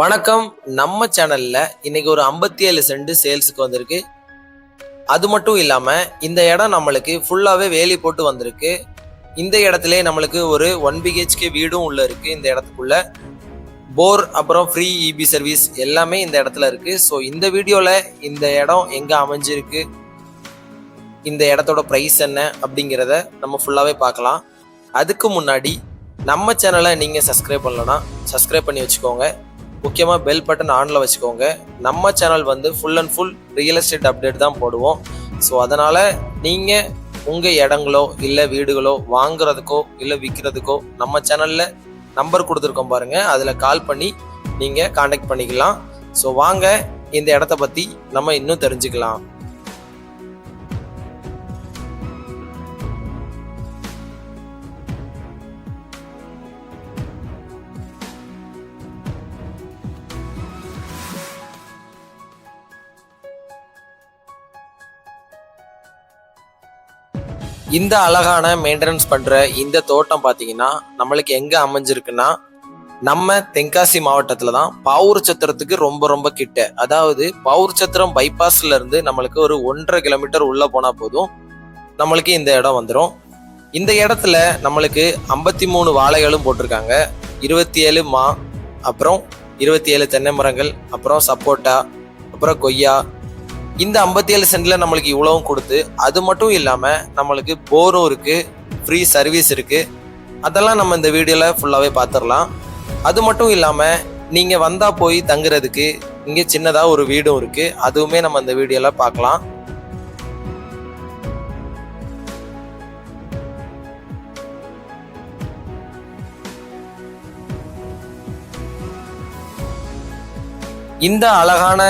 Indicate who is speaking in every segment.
Speaker 1: வணக்கம். நம்ம சேனல்ல இன்னைக்கு ஒரு ஐம்பத்தி ஏழு சென்ட் சேல்ஸுக்கு வந்திருக்கு. அது மட்டும் இல்லாம இந்த இடம் நம்மளுக்கு ஃபுல்லாவே வேலி போட்டு வந்திருக்கு. இந்த இடத்துல நம்மளுக்கு ஒரு ஒன் பிஹெச்கே வீடும் உள்ள இருக்கு. இந்த இடத்துக்குள்ள போர் அப்புறம் ஃப்ரீ இபி சர்வீஸ் எல்லாமே இந்த இடத்துல இருக்கு. ஸோ இந்த வீடியோவில் இந்த இடம் எங்கே அமைஞ்சிருக்கு இந்த இடத்தோட ப்ரைஸ் என்ன அப்படிங்கிறத நம்ம ஃபுல்லாகவே பார்க்கலாம். அதுக்கு முன்னாடி நம்ம சேனலை நீங்கள் சப்ஸ்கிரைப் பண்ணலன்னா சப்ஸ்கிரைப் பண்ணி வச்சுக்கோங்க. முக்கியமாக பெல் பட்டன் ஆனில் வச்சுக்கோங்க. நம்ம சேனல் வந்து full and full real estate update தான் போடுவோம். ஸோ அதனால் நீங்கள் உங்கள் இடங்களோ இல்லை வீடுகளோ வாங்குறதுக்கோ இல்லை விற்கிறதுக்கோ நம்ம சேனலில் நம்பர் கொடுத்துருக்கோம் பாருங்கள் அதில் கால் பண்ணி நீங்கள் காண்டாக்ட் பண்ணிக்கலாம். ஸோ வாங்க இந்த இடத்த பற்றி நம்ம இன்னும் தெரிஞ்சுக்கலாம். இந்த அழகான மெயின்டெனன்ஸ் பண்ணுற இந்த தோட்டம் பார்த்தீங்கன்னா நம்மளுக்கு எங்கே அமைஞ்சிருக்குன்னா நம்ம தென்காசி மாவட்டத்தில் தான். பாவூர் சத்திரத்துக்கு ரொம்ப ரொம்ப கிட்ட. அதாவது பாவூர் சத்திரம் பைபாஸ்ல இருந்து நம்மளுக்கு ஒரு ஒன்றரை கிலோமீட்டர் உள்ளே போனால் போதும். நம்மளுக்கு இந்த இடம் வந்துடும் இந்த இடத்துல நம்மளுக்கு ஐம்பத்தி மூணு வாழைகளும் போட்டிருக்காங்க. இருபத்தி ஏழு மா அப்புறம் இருபத்தி ஏழு தென்னை மரங்கள் அப்புறம் சப்போட்டா அப்புறம் கொய்யா இந்த ஐம்பத்தி ஏழு சென்ட்ல நம்மளுக்கு இவ்வளவும் கொடுத்து அது மட்டும் இல்லாம நம்மளுக்கு போரும் இருக்கு ஃப்ரீ சர்வீஸ் இருக்கு. அதெல்லாம் நம்ம இந்த வீடியோல ஃபுல்லாவே பார்த்துடலாம் அது மட்டும் இல்லாம நீங்க வந்தா போய் தங்குறதுக்கு இங்க சின்னதா ஒரு வீடும் இருக்கு. அதுவுமே நம்ம இந்த வீடியோல பார்க்கலாம் இந்த அழகான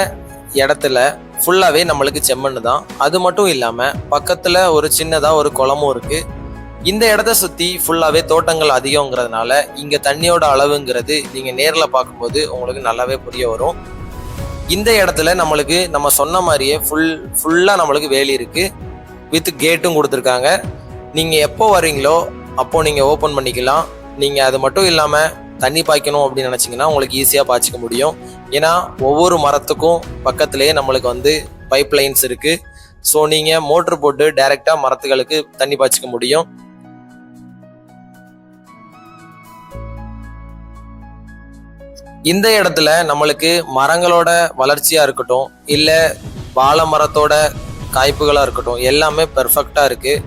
Speaker 1: இடத்துல ஃபுல்லாகவே நம்மளுக்கு செம்மண்ணு தான். அது மட்டும் இல்லாமல் பக்கத்தில் ஒரு சின்னதாக ஒரு குளமும் இருக்குது இந்த இடத்த சுற்றி ஃபுல்லாகவே தோட்டங்கள் அதிகங்கிறதுனால இங்கே தண்ணியோட அளவுங்கிறது நீங்கள் நேரில் பார்க்கும்போது உங்களுக்கு நல்லாவே புரிய வரும். இந்த இடத்துல நம்மளுக்கு நம்ம சொன்ன மாதிரியே ஃபுல் ஃபுல்லாக நம்மளுக்கு வேலி இருக்குது வித் கேட்டும் கொடுத்துருக்காங்க. நீங்கள் எப்போ வரீங்களோ அப்போது நீங்கள் ஓப்பன் பண்ணிக்கலாம். நீங்கள் அது மட்டும் இல்லாமல் தண்ணி பாய்க்கணும் அப்படின்னு நினச்சிங்கன்னா உங்களுக்கு ஈஸியாக பாய்ச்சிக்க முடியும். ஏன்னா ஒவ்வொரு மரத்துக்கும் பக்கத்துலேயே நம்மளுக்கு வந்து பைப் லைன்ஸ் இருக்குது ஸோ நீங்கள் மோட்ரு போட்டு டைரெக்டாக மரத்துகளுக்கு தண்ணி பாய்ச்சிக்க முடியும். இந்த இடத்துல நம்மளுக்கு மரங்களோட வளர்ச்சியாக இருக்கட்டும் இல்லை வாழை மரத்தோட காய்ப்புகளாக இருக்கட்டும் எல்லாமே பெர்ஃபெக்டாக இருக்குது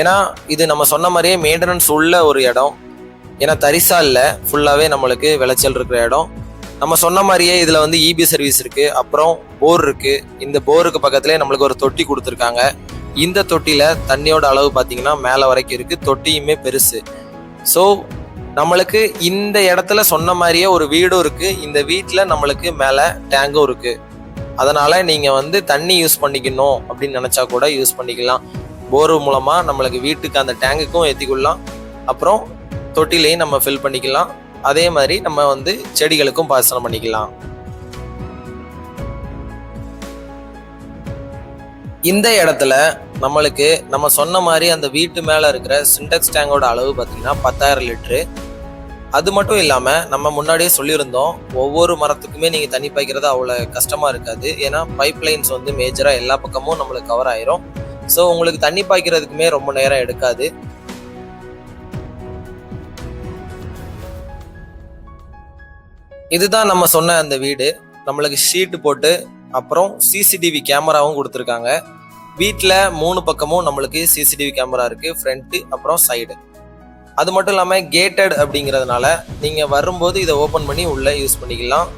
Speaker 1: ஏன்னா இது நம்ம சொன்ன மாதிரியே மெயின்டெனன்ஸ் உள்ள ஒரு இடம். ஏன்னா தரிசா இல்லை. ஃபுல்லாகவே நம்மளுக்கு விளைச்சல் இருக்கிற இடம். நம்ம சொன்ன மாதிரியே இதில் வந்து இபி சர்வீஸ் இருக்குது அப்புறம் போர் இருக்குது இந்த போருக்கு பக்கத்துலேயே நம்மளுக்கு ஒரு தொட்டி கொடுத்துருக்காங்க. இந்த தொட்டியில் தண்ணியோட அளவு பார்த்தீங்கன்னா மேலே வரைக்கும் இருக்குது தொட்டியுமே பெருசு. ஸோ நம்மளுக்கு இந்த இடத்துல சொன்ன மாதிரியே ஒரு வீடும் இருக்குது இந்த வீட்டில் நம்மளுக்கு மேலே டேங்கும் இருக்குது அதனால் நீங்கள் வந்து தண்ணி யூஸ் பண்ணிக்கணும் அப்படின்னு நினச்சா கூட யூஸ் பண்ணிக்கலாம். போர் மூலமாக நம்மளுக்கு வீட்டுக்கு அந்த டேங்குக்கும் ஏற்றிக்கொள்ளலாம் அப்புறம் தொட்டிலையும் நம்ம ஃபில் பண்ணிக்கலாம். அதே மாதிரி நம்ம வந்து செடிகளுக்கும் பாசனம் பண்ணிக்கலாம். இந்த இடத்துல நம்மளுக்கு நம்ம சொன்ன மாதிரி அந்த வீட்டு மேலே இருக்கிற சின்டெக்ஸ் டேங்கோட அளவு பார்த்தீங்கன்னா பத்தாயிரம் லிட்டரு. அது மட்டும் இல்லாமல் நம்ம முன்னாடியே சொல்லியிருந்தோம் ஒவ்வொரு மரத்துக்குமே நீங்கள் தண்ணி பாய்க்கிறது அவ்வளோ கஷ்டமாக இருக்காது. ஏன்னா பைப் லைன்ஸ் வந்து மேஜராக எல்லா பக்கமும் நம்மளுக்கு கவர் ஆயிரும். ஸோ உங்களுக்கு தண்ணி பாய்க்கிறதுக்குமே ரொம்ப நேரம் எடுக்காது. இதுதான் நம்ம சொன்ன அந்த வீடு. நம்மளுக்கு ஷீட்டு போட்டு அப்புறம் சிசிடிவி கேமராவும் கொடுத்துருக்காங்க. வீட்டில் மூணு பக்கமும் நம்மளுக்கு சிசிடிவி கேமரா இருக்குது ஃப்ரண்ட்டு அப்புறம் சைடு அது மட்டும் இல்லாமல் கேட்டட் அப்படிங்கிறதுனால நீங்கள் வரும்போது இதை ஓப்பன் பண்ணி உள்ளே யூஸ் பண்ணிக்கலாம்.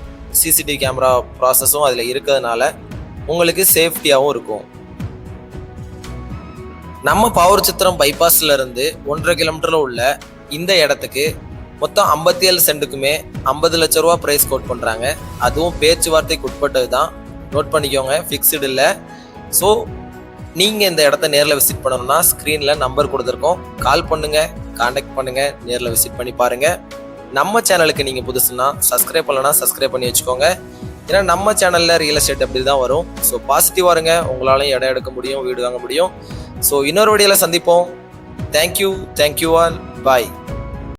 Speaker 1: சிசிடிவி கேமரா ப்ராசஸும் அதில் இருக்கிறதுனால உங்களுக்கு சேஃப்டியாகவும் இருக்கும். நம்ம பவர் சித்திரம் பைபாஸில் இருந்து ஒன்றரை கிலோமீட்டரில் உள்ள இந்த இடத்துக்கு மொத்தம் ஐம்பத்தி ஏழு சென்ட்டுக்குமே ஐம்பது லட்ச ரூபா ப்ரைஸ் கோட் பண்ணுறாங்க அதுவும் பேச்சுவார்த்தைக்கு உட்பட்டது தான். நோட் பண்ணிக்கோங்க ஃபிக்ஸ்டு இல்லை. ஸோ நீங்கள் இந்த இடத்த நேரில் விசிட் பண்ணணும்னா ஸ்க்ரீனில் நம்பர் கொடுத்துருக்கோம். கால் பண்ணுங்கள் காண்டாக்ட் பண்ணுங்கள் நேரில் விசிட் பண்ணி பாருங்கள் நம்ம சேனலுக்கு நீங்கள் புதுசுன்னா சப்ஸ்கிரைப் பண்ணலன்னா சப்ஸ்கிரைப் பண்ணி வச்சுக்கோங்க. ஏன்னா நம்ம சேனலில் ரியல் எஸ்டேட் அப்படி தான் வரும். ஸோ பாசிட்டிவாக இருங்க. உங்களாலையும் இடம் எடுக்க முடியும் வீடு வாங்க முடியும். ஸோ இன்னொரு வீடியோவில் சந்திப்போம். தேங்க்யூ தேங்க்யூ ஆல் பாய்